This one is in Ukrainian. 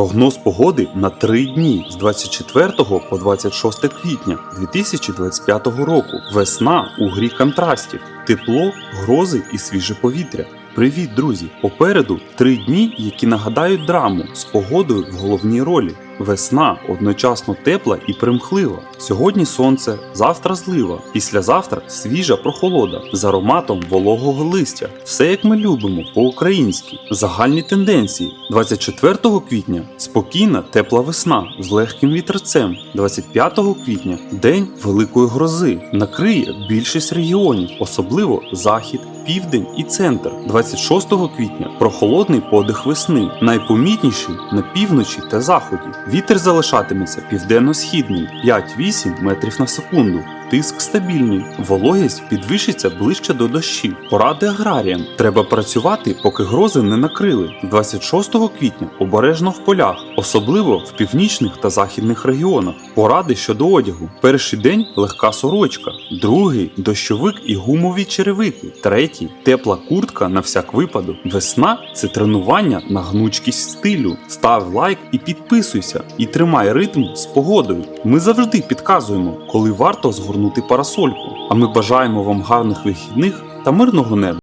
Прогноз погоди на три дні з 24 по 26 квітня 2025 року. Весна у грі контрастів, тепло, грози і свіже повітря. Привіт, друзі! Попереду три дні, які нагадають драму з погодою в головній ролі. Весна одночасно тепла і примхлива. Сьогодні сонце, завтра злива, післязавтра свіжа прохолода з ароматом вологого листя. Все як ми любимо по-українськи. Загальні тенденції. 24 квітня спокійна тепла весна з легким вітерцем. 25 квітня день великої грози. Накриє більшість регіонів, особливо захід, південь і центр. 26 квітня прохолодний подих весни, найпомітніший на півночі та заході. Вітер залишатиметься південно-східним 5-8 метрів на секунду. Тиск стабільний, вологість підвищиться ближче до дощів. Поради аграріям. Треба працювати, поки грози не накрили. 26 квітня обережно в полях, особливо в північних та західних регіонах. Поради щодо одягу. Перший день легка сорочка, другий дощовик і гумові черевики, третій тепла куртка на всяк випадок. Весна це тренування на гнучкість стилю. Став лайк і підписуйся, і тримай ритм з погодою. Ми завжди підказуємо, коли варто згорнути парасольку. А ми бажаємо вам гарних вихідних та мирного неба.